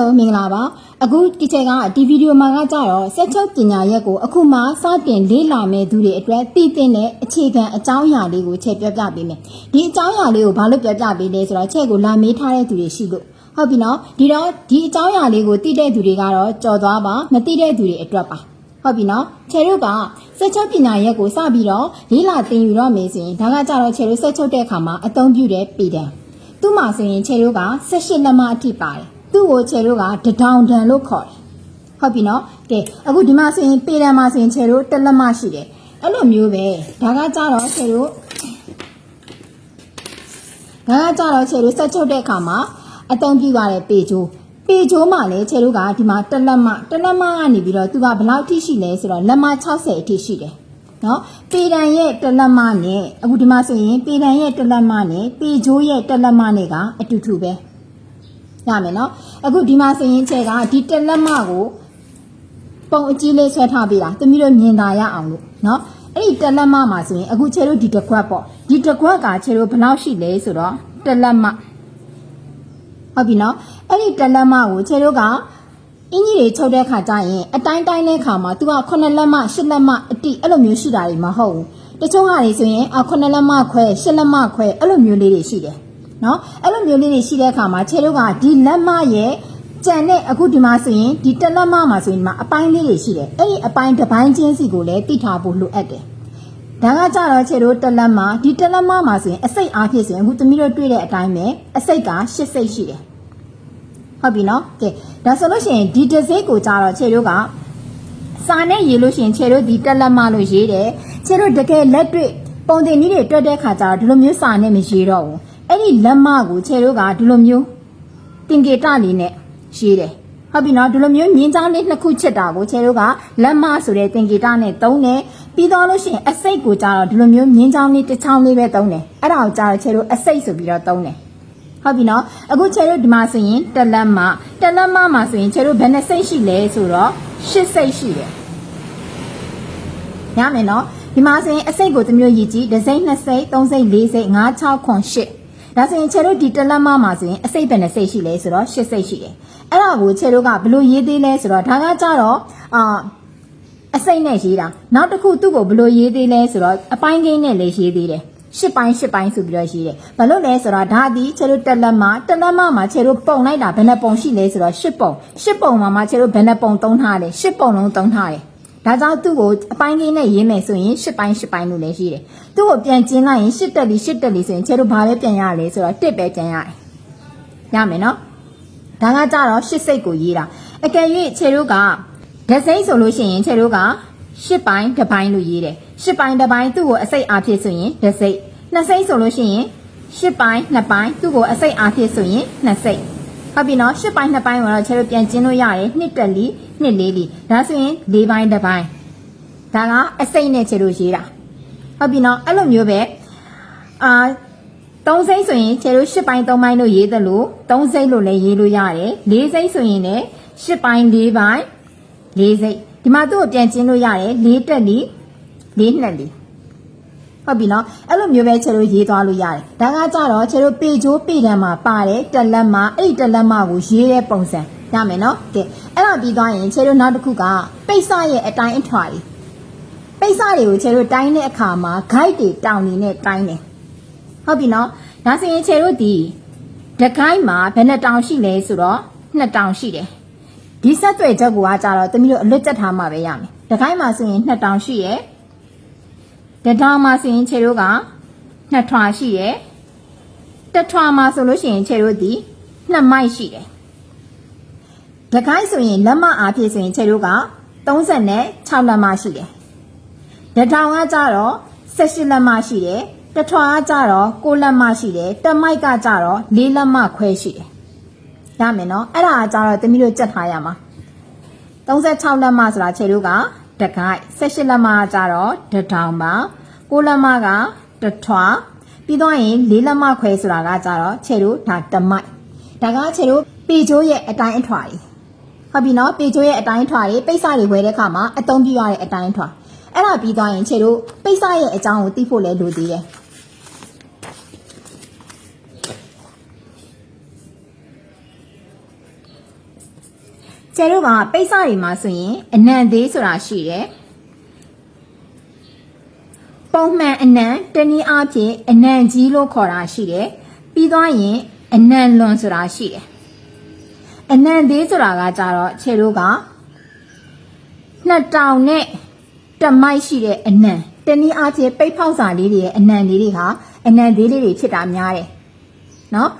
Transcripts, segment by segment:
Hello မင်္ဂလာပါအခုဒီချက်ကဒီဗီဒီယိုမှာကကြတော့ဆက်ချုပ်ပညာရက်ကိုအခုမှစတင်လေ့လာမယ့်သူတွေအတွက်သိသင့်တဲ့အခြေခံအကြောင်းအရာလေးကိုချက်ပြောပြပေးမယ်ဒီအကြောင်းအရာလေးကိုဘာလို့ပြောပြပေးလဲဆိုတော့ချက်ကိုလာမေးထားတဲ့သူတွေရှိလို့ဟုတ်ပြီနော်ဒီတော့ဒီအကြောင်းအရာလေးကိုသိတဲ့သူတွေကတော့ကြော်သွားပါမသိတဲ့သူတွေအတွက်ပါဟုတ်ပြီနော်ခြေတို့ကစက်ချုပ်ပညာရက်ကိုစပြီးတော့လေးလာသင်ယူတော့မယ်ဆိုရင်ဒါကကြတော့ခြေတို့စက်ချုပ်တဲ့အခါမှာအသုံးပြုတဲ့ပေတံသူ့မှာဆိုရင်ခြေတို့က18လက်မအထိပါတယ် သူ့ကိုခြေတို့ကတဒေါင်တန်လို့ခေါ်တယ်ဟုတ်ပြီနော်ကဲအခုဒီမှာဆိုရင်ပေတံမှာဆိုရင်ခြေတို့တစ်လက်မရှိတယ်အဲ့လိုမျိုးပဲဒါကကြတော့ခြေတို့ဒါကကြတော့ခြေတို့စက်ချုပ်တဲ့အခါမှာအသုံးပြုရတဲ့ပေကျိုးပေကျိုးမှာလည်းခြေတို့ကဒီမှာတစ်လက်မတစ်လက်မကနေပြီးတော့သူကဘယ်လောက်ထိရှိလဲဆိုတော့လက်မ60အထိရှိတယ်နော်ပေတံရဲ့တစ်လက်မနဲ့အခုဒီမှာဆိုရင်ပေတံရဲ့တစ်လက်မနဲ့ပေကျိုးရဲ့တစ်လက်မနဲ့ကအတူတူပဲ ရမယ်နော်အခုဒီမှာဆိုရင်ခြေကဒီတစ်လက်မကိုပုံအကြီးလေးဆွဲထားပေးတာတမီးတို့မြင်သာရအောင်လို့နော်အဲ့ဒီတစ်လက်မမှာဆိုရင်အခုခြေတို့ဒီတစ်ခွက်ပေါ့ဒီတစ်ခွက်ကခြေတို့ဘယ်လောက်ရှိလဲဆိုတော့တစ်လက်မဟုတ်ပြီနော်အဲ့ဒီတလက်မကိုခြေတို့ကအင်ကြီးတွေချုပ်တဲ့ခါကျရင်အတိုင်းတိုင်းတဲ့ခါမှာသူက9လက်မ10လက်မအတိအဲ့လိုမျိုးရှိတာတွေမဟုတ်ဘူးတချို့ဟာတွေဆိုရင်အ9လက်မခွဲ10လက်မခွဲအဲ့လိုမျိုးလေးတွေရှိတယ် နော်အဲ့လိုမျိုးလေးတွေရှိတဲ့ခါမှာခြေတို့ကဒီလက်မရဲ့ကြံတဲ့အခုဒီမှာဆိုရင်ဒီတလက်မမှာဆိုရင်ဒီမှာအပိုင်းလေးတွေရှိတယ်အဲ့ဒီအပိုင်းတစ်ပိုင်းချင်းစီကိုလည်းတိထားဖို့လိုအပ်တယ်ဒါကကြတော့ခြေတို့တက်လက်မဒီတက်လက်မမှာဆိုရင်အစိတ်အားဖြင့်ဆိုရင်အခုသမီးတို့တွေ့တဲ့အတိုင်းပဲအစိတ်က8စိတ်ရှိတယ်ဟုတ်ပြီနော်ကဲဒါဆိုလို့ရှိရင်ဒီတစ်စိတ်ကိုကြတော့ခြေတို့ကစာနဲ့ရေးလို့ရှိရင်ခြေတို့ဒီတက်လက်မလို့ရေးတယ်ခြေတို့တကယ်လက်တွေ့ပုံတင်ကြီးတွေတွက်တဲ့ခါကျတော့ဒီလိုမျိုးစာနဲ့မရေးတော့ဘူး အဲ့ဒီလက်မကိုခြေတို့ကဒီလိုမျိုးတင်ကေတလေးနဲ့ရေးတယ်ဟုတ်ပြီနော်ဒီလိုမျိုးမြင်းချောင်းလေးနှစ်ခုချက်တာကိုခြေတို့ကလက်မဆိုတဲ့တင်ကေတနဲ့သုံးတယ်ပြီးတော့လို့ရှိရင်အစိတ်ကိုကြတော့ဒီလိုမျိုးမြင်းချောင်းလေးတစ်ချောင်းလေးပဲသုံးတယ်အဲ့ဒါကိုကြတော့ခြေတို့အစိတ်ဆိုပြီးတော့သုံးတယ်ဟုတ်ပြီနော်အခုခြေတို့ဒီမှာဆိုရင်တက်လက်မတက်လက်မမှာဆိုရင်ခြေတို့ဘယ်နှစိတ်ရှိလဲဆိုတော့၈စိတ်ရှိတယ်ရမယ်နော်ဒီမှာဆိုရင်အစိတ်ကိုတစ်မျိုးရည်ကြည့်တစ်စိတ်နှစ်စိတ်သုံးစိတ်လေးစိတ်၅၆ခွန်၈ ဒါဆိုရင်ခြေတို့ဒီတက်လက်မမှာဆိုရင်အစိတ်ဘယ်နှစိတ်ရှိလဲဆိုတော့၈စိတ်ရှိတယ်အဲ့ဒါကိုခြေတို့ကဘယ်လိုရေးသေးလဲဆိုတော့ဒါကကြတော့အာအစိတ်နဲ့ရေးတာနောက်တစ်ခုသူ့ကိုဘယ်လိုရေးသေးလဲဆိုတော့အပိုင်းကိန်းနဲ့လည်းရေးသေးတယ်ရှစ်ပိုင်းရှစ်ပိုင်းဆိုပြီးတော့ရေးတယ်။ဘာလို့လဲဆိုတော့ဒါဒီခြေတို့တက်လက်မတက်လက်မမှာခြေတို့ပုံလိုက်တာဘယ်နှပုံရှိလဲဆိုတော့ရှစ်ပုံရှစ်ပုံမှာမှခြေတို့ဘယ်နှပုံသုံးထားလဲရှစ်ပုံလုံးသုံးထားတယ်။ ဒါကြောင့်သူ့ကိုအပိုင်းကိန်းနဲ့ရေးမယ်ဆိုရင်ရှစ်ပိုင်းရှစ်ပိုင်းလို့လည်းရေးတယ်။သူ့ကိုပြန်ကျင်းလိုက်ရင်ရှစ်တက်လီရှစ်တက်လီဆိုရင်ခြေတို့ဘာပဲပြန်ရလဲဆိုတော့တစ်ပဲပြန်ရတယ်။ရမယ်နော်။ဒါကကြတော့ရှစ်စိတ်ကိုရေးတာ။အကယ်၍ခြေတို့ကဒစိမ့်ဆိုလို့ရှိရင်ခြေတို့ကရှစ်ပိုင်းတစ်ပိုင်းလို့ရေးတယ်။ရှစ်ပိုင်းတစ်ပိုင်းသူ့ကိုအစိတ်အားဖြင့်ဆိုရင်ဒစိမ့်နှစ်စိမ့်ဆိုလို့ရှိရင်ရှစ်ပိုင်းနှစ်ပိုင်းသူ့ကိုအစိတ်အားဖြင့်ဆိုရင်နှစ်စိမ့် ဟုတ်ပြီနော်ရှစ်ပိုင်းနှစ်ပိုင်းကိုတော့ခြေတို့ပြန်ကျင်းလို့ရတယ်နှစ်တက်လီနှစ်လေးလီဒါဆိုရင်လေးပိုင်းတစ်ပိုင်းဒါကအစိတ်နဲ့ခြေတို့ရေးတာဟုတ်ပြီနော်အဲ့လိုမျိုးပဲအာသုံးစိမ့်ဆိုရင်ခြေတို့ရှစ်ပိုင်းသုံးပိုင်းလို့ရေးတယ်လို့သုံးစိမ့်လို့လည်းရေးလို့ရတယ်လေးစိမ့်ဆိုရင်လည်းရှစ်ပိုင်းလေးပိုင်းလေးစိမ့်ဒီမှာသူ့ကိုပြန်ကျင်းလို့ရတယ်လေးတက်လီလေးနှစ်လီ ဟုတ်ပြီနော်အဲ့လိုမျိုးပဲခြေတို့ရေးသွားလို့ရတယ်ဒါကကြတော့ခြေတို့ပေချိုးပေတံမှာပါတယ်တက်လက်မအဲ့ဒီတက်လက်မကိုရေးတဲ့ပုံစံရမယ်နော်ကဲအဲ့ဒါပြီးသွားရင်ခြေတို့နောက်တစ်ခုကပိတ်စရဲ့အတိုင်းအထွာတွေပိတ်စတွေကိုခြေတို့တိုင်းတဲ့အခါမှာ guide တွေတောင်နေနဲ့တိုင်းတယ်ဟုတ်ပြီနော်ဒါဆိုရင်ခြေတို့ဒီတကိုင်းမှာဘယ်နှတောင်ရှိလဲဆိုတော့နှစ်တောင်ရှိတယ်ဒီဆက်သွယ်ချက်ကိုကကြတော့တမီးတို့အလွတ်ကျက်ထားမှပဲရမယ်တကိုင်းမှာဆိုရင်နှစ်တောင်ရှိရဲ့ တထောင်မှာဆိုရင်ခြေတို့ကနှစ်ထွာရှိရဲ့တထွာမှာဆိုလို့ရှိရင်ခြေတို့ဒီနှစ်မိုက်ရှိတယ်တကိုင်းဆိုရင်လက်မအားဖြင့်ဆိုရင်ခြေတို့က36လက်မရှိတယ်တထောင်ကကြတော့18လက်မရှိတယ်တထွာကကြတော့6လက်မရှိတယ်တမိုက်ကကြတော့4လက်မခွဲရှိတယ်ရမယ်နော်အဲ့ဒါကကြတော့တမီးတို့ကြက်ထားရမှာ36လက်မဆိုတာခြေတို့က တကိုက်18လက်မကကြတော့တထောင်ပါ6လက်မကတထွာပြီးတော့ရင်4လက်မခွဲဆိုတာကကြတော့ခြေတို့ဒါတမိုက်ဒါကခြေတို့ပေချိုးရဲ့အတိုင်းအထွာကြီးဟုတ်ပြီနော်ပေချိုးရဲ့အတိုင်းထွာတွေပိတ်စတွေဝယ်တဲ့အခါမှာအသုံးပြုရတဲ့အတိုင်းထွာအဲ့ဒါပြီးသွားရင်ခြေတို့ပိတ်စရဲ့အကြောင်းကိုသိဖို့လည်းလိုသေးတယ် ကျဲတို့ကပိတ်စတွေမှာဆိုရင်အနံသေးဆိုတာရှိတယ်ပုံမှန်အနံတနည်းအားဖြင့်အနံကြီးလို့ခေါ်တာရှိတယ်ပြီးသွားရင်အနံလွန်ဆိုတာရှိတယ်အနံသေးဆိုတာကကြတော့ခြေတို့ကနှစ်တောင်နဲ့တမိုက်ရှိတဲ့အနံတနည်းအားဖြင့်ပိတ်ဖောက်စာလေးတွေရဲ့အနံလေးတွေဟာအနံသေးလေးတွေဖြစ်တာများတယ်နော်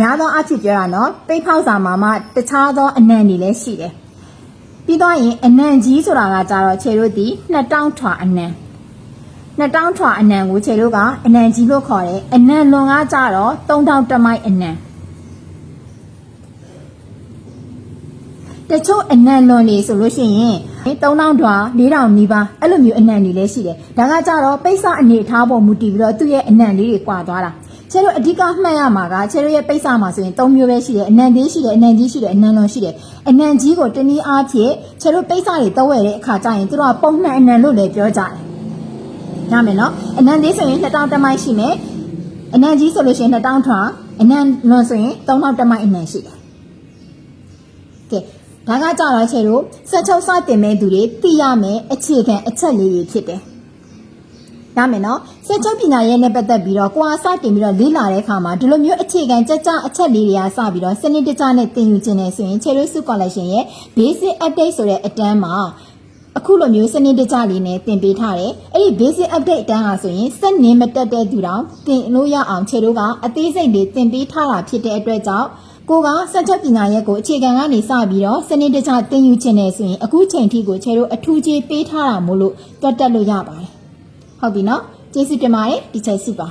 များသောအားဖြင့်ပြောတာနော်ပိတ်ဖောက်စာမှာမှတခြားသောအနံတွေလည်းရှိတယ်ပြီးတော့ရင်အနံကြီးဆိုတာကကြတော့ခြေတို့ဒီနှစ်တောင်ထွာအနံနှစ်တောင်ထွာအနံကိုခြေတို့ကအနံကြီးလို့ခေါ်တယ်အနံလွန်ကကြတော့သုံးတောင်တမိုက်အနံတချို့အနံလွန်နေဆိုလို့ရှိရင်3000ထွာ4000နီးပါးအဲ့လိုမျိုးအနံတွေလည်းရှိတယ်ဒါကကြတော့ပိတ်စအနေထားပေါ်မူတည်ပြီးတော့သူ့ရဲ့အနံလေးတွေကွာသွားတာ ခြေတို့အဓိကမှတ်ရမှာကခြေတို့ရဲ့ပိတ်စမှာဆိုရင်3မျိုးပဲရှိတယ်အနံသေးရှိတယ်အနံကြီးရှိတယ်အနံလွန်ရှိတယ်အနံကြီးကိုတနည်းအားဖြင့်ခြေတို့ပိတ်စတွေတော့ဝဲတဲ့အခါကျရင်သူတို့ကပုံမှန်အနံလို့လည်းပြောကြတယ်ရမယ်နော်အနံသေးဆိုရင်2000တမိုက်ရှိမယ်အနံကြီးဆိုလို့ရှိရင်2000ထွာအနံလွန်ဆိုရင်3000တမိုက်အနံရှိတယ်ကဲဒါကကြတော့ခြေတို့ဆက်ချုပ်စတင်မဲ့သူတွေသိရမယ်အခြေခံအချက်လေးတွေဖြစ်တယ် ရမယ်နော်ဆက်ချုပ်ပညာရဲ့နဲ့ပတ်သက်ပြီးတော့ကိုအားစတင်ပြီးတော့လေ့လာတဲ့အခါမှာဒီလိုမျိုးအခြေခံကြကြအချက်လေးတွေကစပြီးတော့စနစ်တကျနဲ့သင်ယူခြင်းနဲ့ဆိုရင်ခြေတို့စု collection ရဲ့ basic update ဆိုတဲ့အတန်းမှာအခုလိုမျိုးစနစ်တကျလေးနဲ့သင်ပေးထားတယ်အဲ့ဒီ basic update အတန်းဟာဆိုရင်စက်နေမတက်တဲ့သူတောင်သင်လို့ရအောင်ခြေတို့ကအသေးစိတ်လေးသင်ပေးထားတာဖြစ်တဲ့အတွက်ကြောင့်ကိုကစက်ချက်ပညာရဲ့ကိုအခြေခံကနေစပြီးတော့စနစ်တကျသင်ယူခြင်းနဲ့ဆိုရင်အခုချိန်ထိကိုခြေတို့အထူးကြီးပေးထားတာမို့လို့တွတ်တက်လို့ရပါတယ် ဟုတ်ပြီနော်ကျေးဇူးတင်ပါတယ်ဒီချက်စုပါ